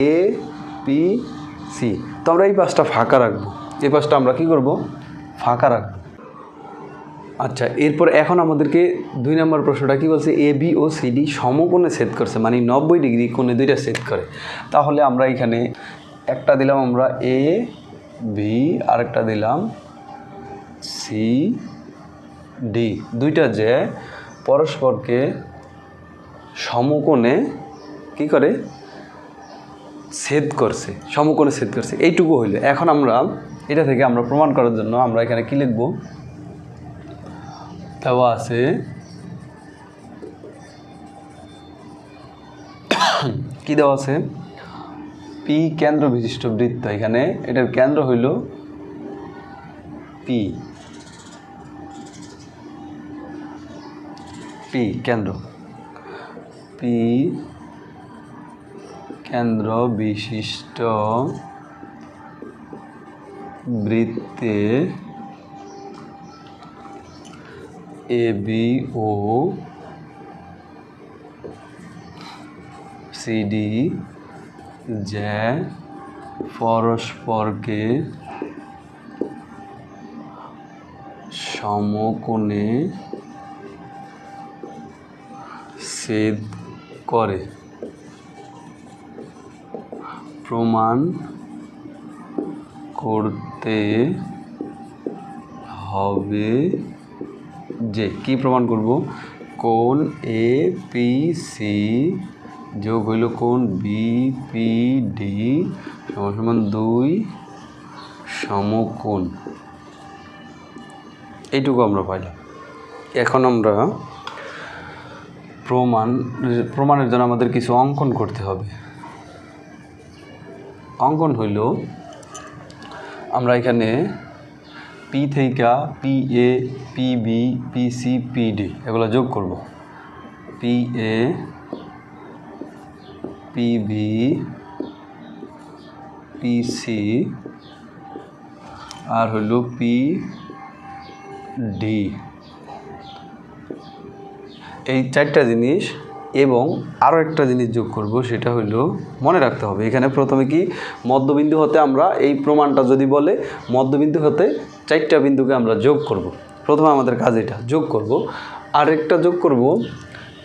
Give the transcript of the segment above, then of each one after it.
এ P C তো আমরা এই পাশটা ফাঁকা রাখব। এই পাশটা আমরা কি করব? ফাঁকা রাখব। আচ্ছা এরপর এখন আমাদেরকে দুই নম্বর প্রশ্নটা কি বলছে? এ বি ও সি ডি সমকোণে সেট করছে মানে নব্বই ডিগ্রি কোণে দুইটা সেট করে। তাহলে আমরা এখানে একটা দিলাম আমরা এ বি আরেকটা দিলাম সি ডি দুইটা যে পরস্পরকে সমকোণে কি করে? ছেদ করছে, সমকোণে ছেদ করছে, এইটুকু হইল। এখন আমরা এটা থেকে আমরা প্রমাণ করার জন্য আমরা এখানে কি লিখব? দেওয়া আছে কি দেওয়া আছে? পি কেন্দ্র বিশিষ্ট বৃত্ত এখানে, এটার কেন্দ্র হইল পি পি কেন্দ্র। পি কেন্দ্র বিশিষ্ট বৃত্তে এ বি ও সিডি যে পরস্পরকে সমকোণে ছেদ করে। প্রমাণ করতে হবে যে, কি প্রমাণ করব? কোন এ পি সি যোগ হইল কোন? বি পি ডি সমান সমান দুই সমকোণ। এইটুকু আমরা পাইলাম। এখন আমরা প্রমাণ প্রমাণের জন্য আমাদের কিছু অঙ্কন করতে হবে। অঙ্কন হইল। আমরা এখানে পি থেকে P A P B P C P D এগুলো যোগ করব। P A P B P C আর হইল পি ডি এই চারটা জিনিস এবং আরও একটা জিনিস যোগ করব, সেটা হলো মনে রাখতে হবে। এখানে প্রথমে কি? মধ্যবিন্দু হতে আমরা এই প্রমাণটা যদি বলে, মধ্যবিন্দু হতে চারটা বিন্দুকে আমরা যোগ করব। প্রথমে আমাদের কাজ এটা, যোগ করব। আরেকটা যোগ করব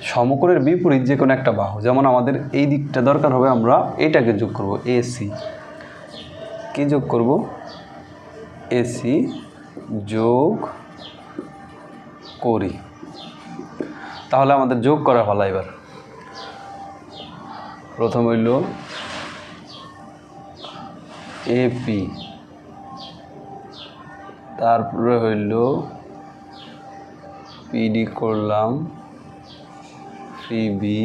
সমকোণের বিপরীত যে কোনো একটা বাহু। যেমন আমাদের এই দিকটা দরকার হবে, আমরা এটাকে যোগ করব এসি কি যোগ করব? এসি যোগ করি। তাহলে আমাদের যোগ করা ভালো এবার। প্রথম হইল এপি তারপরে হইল পিডি করলাম পিবি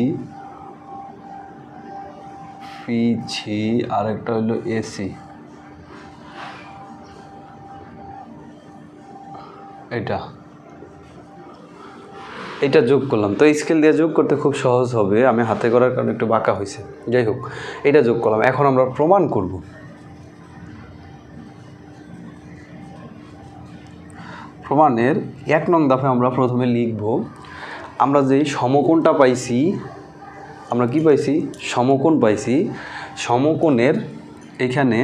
পিছি আরেকটা হইল এসি এটা এটা যোগ করলাম। তো স্কেল দিয়ে যোগ করতে খুব সহজ হবে। আমি হাতে করার কারণে একটু বাঁকা হয়েছে যাই হোক, এটা যোগ করলাম। এখন আমরা প্রমাণ করব। প্রমাণের এক নং দাফে আমরা প্রথমে লিখব, আমরা যে সমকোণটা পাইছি, আমরা কি পাইছি? সমকোণ পাইছি। সমকোণের এখানে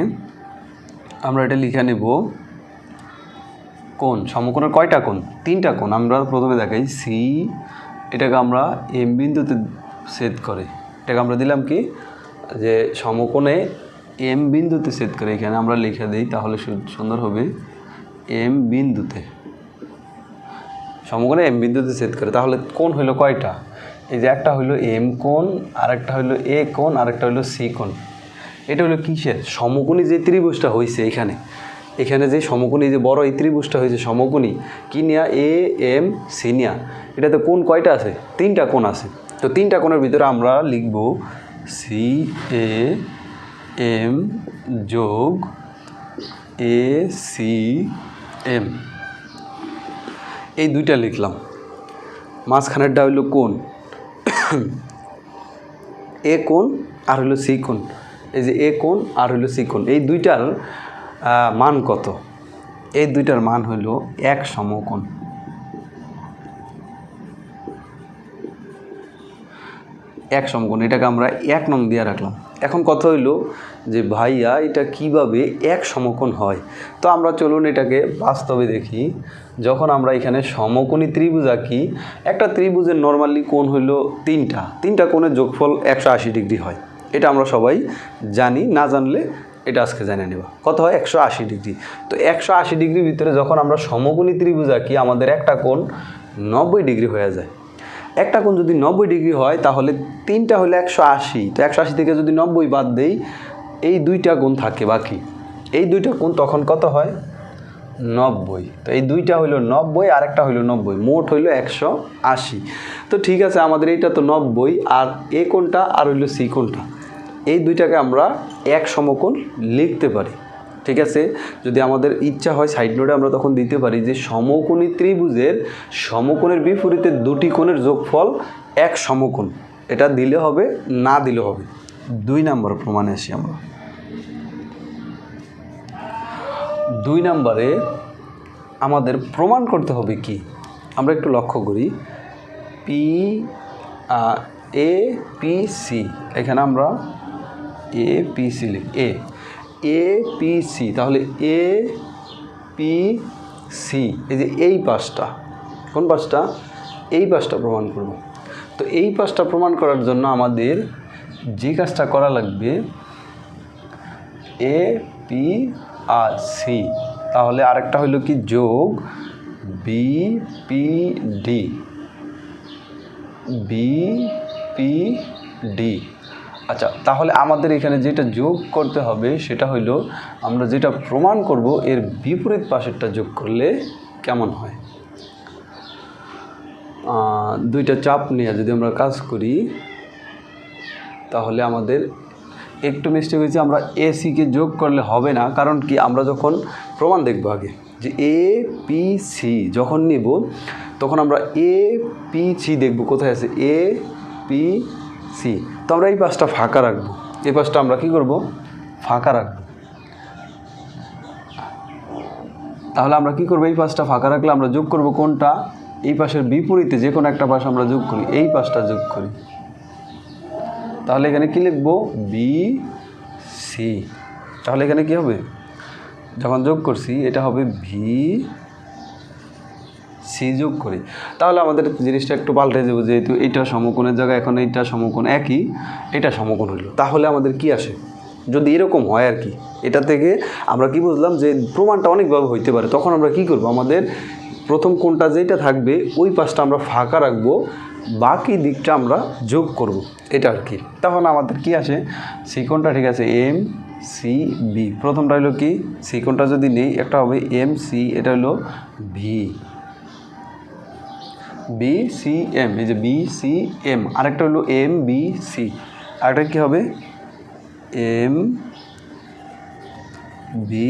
আমরা এটা লিখে নেব। কোণ, সমকোণের কয়টা কোণ? তিনটা কোণ। আমরা প্রথমে দেখাই সি এটাকে আমরা এম বিন্দুতে সেট করে। এটাকে আমরা দিলাম কি? যে সমকোণে এম বিন্দুতে সেট করে। এখানে আমরা লিখে দিই, তাহলে সুন্দর হবে এম বিন্দুতে। সমকোণে এম বিন্দুতে সেট করে। তাহলে কোণ হইল কয়টা? এই যে একটা হইল এম কোণ, আরেকটা হইল এ কোণ, আরেকটা হইল সি কোণ। এটা হলো কিসের? সমকোণী যে ত্রিভুজটা হয়েছে এখানে। এখানে যে সমকোণী যে বড় এই ত্রিভুজটা হয়েছে সমকোণী, কি নিয়া? এ এম সিনিয়া এটাতে কোন কয়টা আছে? তিনটা কোণ আছে। তো তিনটা কোণের ভিতরে আমরা লিখব সি এ এম যোগ এ সি এম এই দুইটা লিখলাম। মাঝখানেরটা হইল কোণ। এ কোণ, আর হইল সি কোণ। এই যে এ কোণ, আর হইল সি কোণ। এই দুইটার মান কত? এই দুইটার মান হইল এক সমকোণ। এক সমকোণ, এটাকে আমরা এক নং দিয়ে রাখলাম। এখন কথা হইল যে ভাইয়া, এটা কীভাবে এক সমকোণ হয়? তো আমরা চলুন এটাকে বাস্তবে দেখি। যখন আমরা এখানে সমকোণী ত্রিভুজ আঁকি, একটা ত্রিভুজের নর্মালি কোণ হইল তিনটা। তিনটা কোণের যোগফল একশো আশি ডিগ্রি হয়। এটা আমরা সবাই জানি, না জানলে এটা আজকে জেনে নেব। কত হয়? একশো আশি ডিগ্রি। তো একশো আশি ডিগ্রির ভিতরে যখন আমরা সমকোণী ত্রিভুজ আঁকি, আমাদের একটা কোণ নব্বই ডিগ্রি হয়ে যায়। একটা কোণ যদি নব্বই ডিগ্রি হয়, তাহলে তিনটা হলে একশো আশি। তো একশো আশি থেকে যদি নব্বই বাদ দেই, এই দুইটা কোণ থাকে বাকি। এই দুইটা কোণ তখন কত হয়? নব্বই। তো এই দুইটা হইল নব্বই আর একটা হইল নব্বই। মোট হইল একশো আশি। তো ঠিক আছে, আমাদের এইটা তো নব্বই, আর এ কোনটা আর হইল সি কোণটা। এই দুইটাকে আমরা এক সমকোণ লিখতে পারি। ঠিক আছে? যদি আমাদের ইচ্ছা হয় সাইড নোটে আমরা তখন দিতে পারি যে সমকোণী ত্রিভুজের সমকোণের বিপরীতে দুটি কোণের যোগফল এক সমকোণ। এটা দিলে হবে, না দিলে হবে। দুই নাম্বার প্রমাণে আসি আমরা। দুই নম্বরে আমাদের প্রমাণ করতে হবে কি? আমরা একটু লক্ষ্য করি। P A, P, C. এখানে আমরা এ পি সি লিখি। এ এ পি সি তাহলে এ পি সি এই যে এই পাঁচটা কোন পাঁচটা এই পাঁচটা প্রমাণ করব। তো এই পাঁচটা প্রমাণ করার জন্য আমাদের যে কাজটা করা লাগবে এ পি আর সি তাহলে আরেকটা হলো কি যোগ B P D B P D আচ্ছা তাহলে আমাদের এখানে যেটা যোগ করতে হবে সেটা হইল আমরা যেটা প্রমাণ করব এর বিপরীত পাশেরটা যোগ করলে কেমন হয়? দুইটা চাপ নিয়ে যদি আমরা কাজ করি, তাহলে আমাদের একটু মিস্টেক হয়েছে, আমরা এ সিকে যোগ করলে হবে না, কারণ কি আমরা যখন প্রমাণ দেখব আগে যে এ, পি, সি যখন নিব, তখন আমরা এ, পি, সি দেখব, কোথায় আছে? A, P, C. তো আমরা এই পাশটা ফাঁকা রাখব। এই পাশটা আমরা কি করব? ফাঁকা রাখব। তাহলে আমরা কি করব? এই পাশটা ফাঁকা রাখলে আমরা যোগ করব কোনটা? এই পাশের বিপরীতে যে কোনো একটা পাশ আমরা যোগ করি। এই পাশটা যোগ করি। তাহলে এখানে কি লিখব? বি সি তাহলে এখানে কি হবে? যখন যোগ করছি, এটা হবে ভি সি যোগ করি। তাহলে আমাদের জিনিসটা একটু পাল্টে দেবো, যেহেতু এইটা সমকোণের জায়গায় এখন এইটা সমকোণ একই, এটা সমকোণ হইল তাহলে আমাদের কি আসে? যদি এরকম হয় আর কি, এটা থেকে আমরা কি বুঝলাম যে প্রমাণটা অনেকভাবে হইতে পারে। তখন আমরা কি করব? আমাদের প্রথম কোণটা যেটা থাকবে, ওই পাশটা আমরা ফাঁকা রাখব, বাকি দিকটা আমরা যোগ করব। এটা আর কি। তখন আমাদের কি আসে? সি কোণটা ঠিক আছে, এম সি বি। প্রথমটা হলো কি? সি কোণটা যদি নেই, একটা হবে এম সি, এটা হলো ভি। বি সি এম এই যে বি সি এম আরেকটা হলো এম বি সি আরেকটা কী হবে? এম বি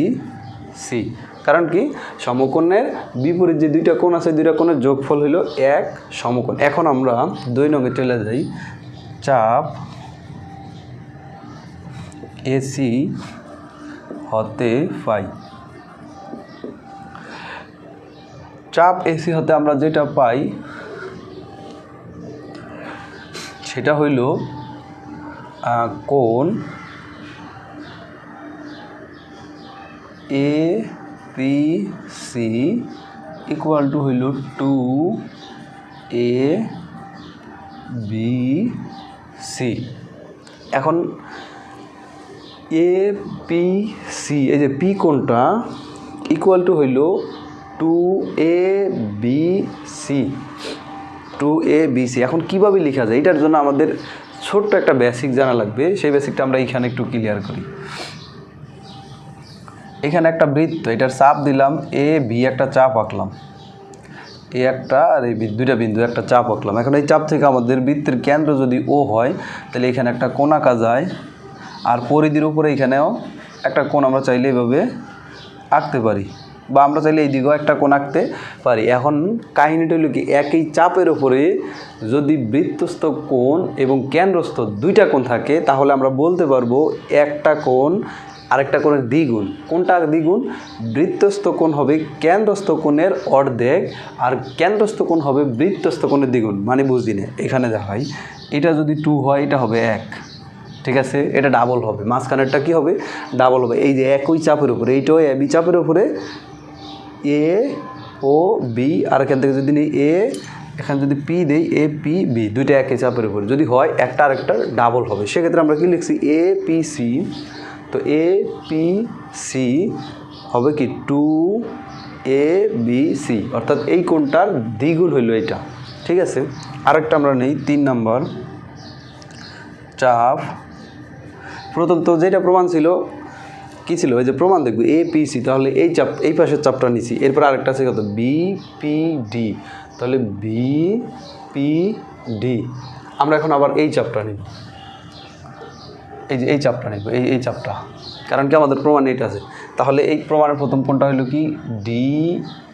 সি কারণ কি? সমকোণের বিপরীত যে দুইটা কোণ আছে, দুইটা কোণের যোগফল হলো এক সমকোণ। এখন আমরা দুই নঙ্গে চলে যাই। চাপ এসি হতে পাই। চাপ এসি হতে আমরা যেটা পাই সেটা হইল কোন A P C equal to হইল টু এ বি সি এখন এ পি সি এই যে পি কোণটা ইকুয়াল টু হইল two A B C two A, B, C, এখন কীভাবে লেখা যায়? এটার জন্য আমাদের ছোট্ট একটা বেসিক জানা লাগবে। সেই বেসিকটা আমরা এখানে একটু ক্লিয়ার করি। এখানে একটা বৃত্ত, এটার চাপ দিলাম এ, বি, একটা চাপ আঁকলাম। এ একটা আর এই দুইটা বিন্দু, একটা চাপ আঁকলাম। এখন এই চাপ থেকে আমাদের বৃত্তের কেন্দ্র যদি ও হয়, তাহলে এখানে একটা কোণ আঁকা যায়। আর পরিধির উপরে এখানেও একটা কোণ আমরা চাইলে এভাবে আঁকতে পারি। বা আমরা চাইলে এই দিকেও একটা কোণ আঁকতে পারি। এখন কাহিনীটা হলো কি, একই চাপের ওপরে যদি বৃত্তস্থ কোণ এবং কেন্দ্রস্থ দুইটা কোণ থাকে, তাহলে আমরা বলতে পারব একটা কোণ, আরেকটা কোণের দ্বিগুণ। কোনটা দ্বিগুণ, বৃত্তস্থ কোণ হবে কেন্দ্রস্থ কোণের অর্ধেক আর কেন্দ্রস্থ কোণ হবে বৃত্তস্থ কোণের দ্বিগুণ। মানে বুঝি না, এখানে যা হয়, এটা যদি টু হয়, এটা হবে এক। ঠিক আছে? এটা ডাবল হবে। মাঝখানেরটা কি হবে? ডাবল হবে। এই যে একই চাপের উপরে, এইটাও এ বি চাপের উপরে এ ও বি আর এখান থেকে যদি নিই এ এখানে যদি পি দেই এ পি বি দুইটা একই চাপের উপরে যদি হয়, একটা আর একটা ডাবল হবে। সেক্ষেত্রে আমরা কি লিখছি? এ পি সি তো এ পি সি হবে কি? টু এ বি সি অর্থাৎ এই কোনটার দ্বিগুণ হইল এটা ঠিক আছে? আরেকটা আমরা নেই, তিন নাম্বার। চাপ। প্রথম তো যেটা প্রমাণ ছিল কি ছিল? ওই যে প্রমাণ দেখব। এ পি সি তাহলে এই চাপ, এই পাশের চাপটা নিছি। এরপর আরেকটা আছে কত? বি পি ডি তাহলে বি পি ডি আমরা এখন আবার এই চাপটা নিব। এই যে এই চাপটা নিব, এই এই চাপটা। কারণ কি আমাদের প্রমাণ এটা আছে। তাহলে এই প্রমাণের প্রথম কোনটা হলো কি? ডি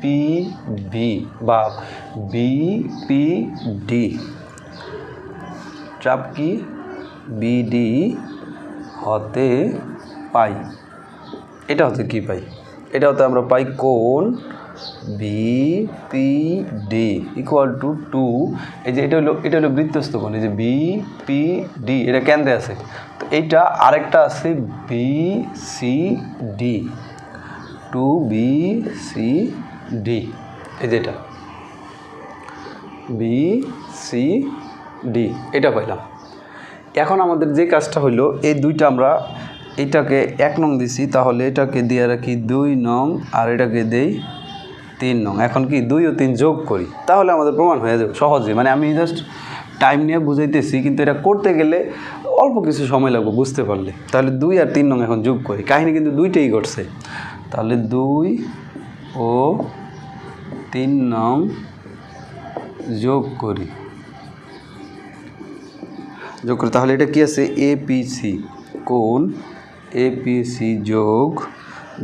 পি বি বা বি পি ডি চাপ কি? বিডি হতে পাই। এটা হতে কি পাই এটা হতে আমরা পাই কোন B P D equal to two এই যে এটা হলো এটা হলো বৃত্তস্থ কোণ, এই যে বি পি ডি এটা কেন্দ্রে আছে। তো এইটা আরেকটা আছে B C D two B C D এই যে এটা। বি সি ডি এটা পাইলাম। এখন আমাদের যে কাজটা হইল, এই দুইটা আমরা এইটাকে এক নং দিছি, তাহলে এটাকে দিয়ে রাখি দুই নং, আর এটাকে দেই তিন নং। এখন কি দুই ও তিন যোগ করি? তাহলে আমাদের প্রমাণ হয়ে যাবে সহজে। মানে আমি জাস্ট টাইম নিয়ে বুঝাইতেছি, কিন্তু এটা করতে গেলে অল্প কিছু সময় লাগবে বুঝতে পারলে। তাহলে দুই আর তিন নং এখন যোগ করি। কাহিনী কিন্তু দুইটাই ঘটছে। তাহলে দুই ও তিন নং যোগ করি। যোগ করি, তাহলে এটা কি আছে? এপিসি কোন এপিসি যোগ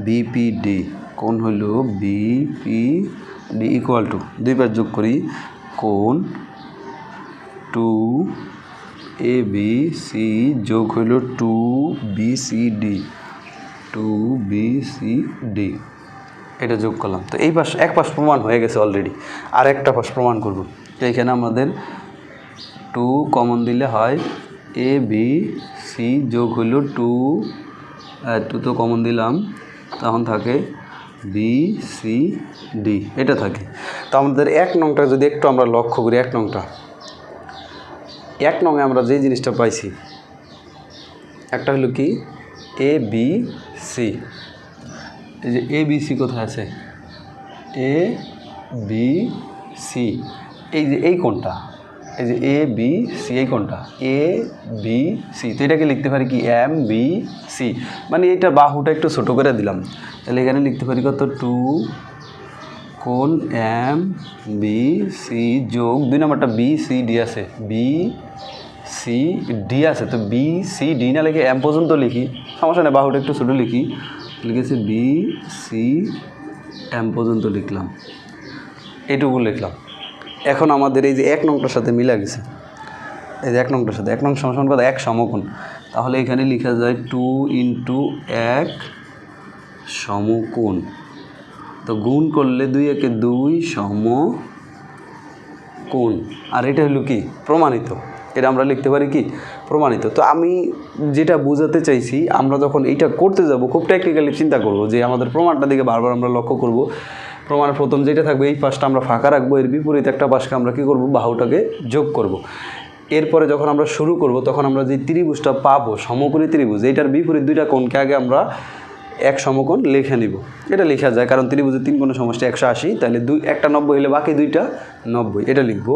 বিপিডি কোন হলো বিপিডি ইকুয়াল টু দুইবার যোগ করি কোন টু এ বি সি যোগ হইল two B C D, two B C D. এটা যোগ করলাম। তো এই পাশ, এক পাশ প্রমাণ হয়ে গেছে অলরেডি আর একটা পাশ প্রমাণ করব। তো এখানে আমাদের টু কমন দিলে হয় এ বি সি যোগ হইল টু টু তো কমন দিলাম। তখন থাকে বি সি ডি এটা থাকে। তো আমাদের এক নংটা যদি একটু আমরা লক্ষ্য করি, এক নংটা। এক নংয়ে আমরা যে জিনিসটা পাইছি, একটা হলো কি? এ বি সি এই যে এ বি সি কোথায় আছে? এ বি সি এই যে এই কোনটা এই যে এ বি সি এই কোনটা? এ বি সি তো এটাকে লিখতে পারি কি? এম বি সি মানে এইটা বাহুটা একটু ছোটো করে দিলাম। তাহলে এখানে লিখতে পারি কত? টু কোন এম বি সি যোগ দুই নম্বরটা বি সি ডি আছে। বি সি ডি আছে। তো বি সি ডি না লিখে এম পর্যন্ত লিখি। সমস্যা নেই, বাহুটা একটু ছোটো লিখি। লিখেছি বি সি এম পর্যন্ত লিখলাম। এইটুকু লিখলাম। এখন আমাদের এই যে এক নংটার সাথে মিলে গেছে। এই যে এক নংটার সাথে, এক নং সমান কথা এক সমকোণ। তাহলে এখানে লেখা যায় টু ইন্টু এক সমকোণ। তো গুণ করলে দুই একে দুই সম কোণ আর এটা হলো কি? প্রমাণিত। এটা আমরা লিখতে পারি কি? প্রমাণিত। তো আমি যেটা বোঝাতে চাইছি, আমরা যখন এইটা করতে যাব, খুব টেকনিক্যালি চিন্তা করব যে আমাদের প্রমাণটা দিকে বারবার আমরা লক্ষ্য করব। প্রমাণের প্রথম যেটা থাকবে, এই পাশটা আমরা ফাঁকা রাখব, এর বিপরীত একটা পাশকে আমরা কী করব? বাহুটাকে যোগ করব। এরপরে যখন আমরা শুরু করব, তখন আমরা যে ত্রিভুজটা পাবো, সমকোণী ত্রিভুজ এইটার বিপরীত দুইটা কোণকে আগে আমরা এক সমকোণ লিখে নিব। এটা লেখা যায়, কারণ ত্রিভুজের তিন কোণের সমষ্টি একশো আশি, তাহলে দুই, একটা নব্বই হলে বাকি দুইটা নব্বই, এটা লিখব।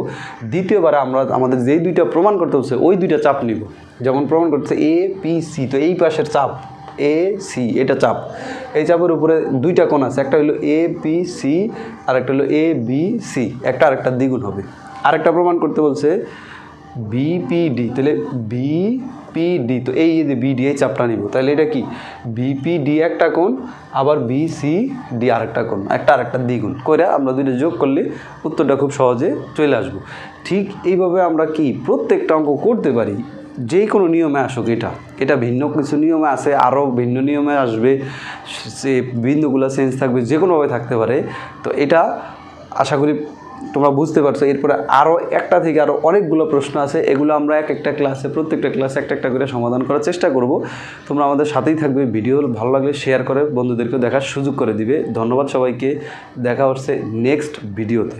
দ্বিতীয়বারে আমরা আমাদের যেই দুইটা প্রমাণ করতে হচ্ছে, ওই দুইটা চাপ নিব। যেমন প্রমাণ করতে এ পি সি তো এই পাশের চাপ এ সি এটা চাপ। এই চাপের উপরে দুইটা কোণ আছে, একটা হলো এ পি সি আর একটা হলো এ বি সি একটা আরেকটা দ্বিগুণ হবে। আরেকটা প্রমাণ করতে বলছে বিপিডি তাহলে বিপিডি তো এই যে বিডি এই চাপটা নিব, তাহলে এটা কি? বিপিডি একটা কোণ, আবার বিসিডি আরেকটা কোণ, একটা আরেকটা দ্বিগুণ। করে আমরা দুইটা যোগ করলে উত্তরটা খুব সহজে চলে আসব। ঠিক এইভাবে আমরা কি প্রত্যেকটা অঙ্ক করতে পারি? যে কোনো নিয়মে আসুক এটা। এটা ভিন্ন কিছু নিয়মে আছে আরও ভিন্ন নিয়মে আসবে, সে বিন্দুগুলো চেঞ্জ থাকবে যে কোনোভাবে থাকতে পারে। তো এটা আশা করি তোমরা বুঝতে পারছ। এরপরে আরও একটা থেকে আরও অনেকগুলো প্রশ্ন আছে, এগুলো আমরা এক একটা ক্লাসে প্রত্যেকটা ক্লাসে একটা একটা করে সমাধান করার চেষ্টা করব। তোমরা আমাদের সাথেই থাকবে ভিডিও ভালো লাগলে শেয়ার করে, বন্ধুদেরকেও দেখার সুযোগ করে দিবে। ধন্যবাদ সবাইকে। দেখা হচ্ছে নেক্সট ভিডিওতে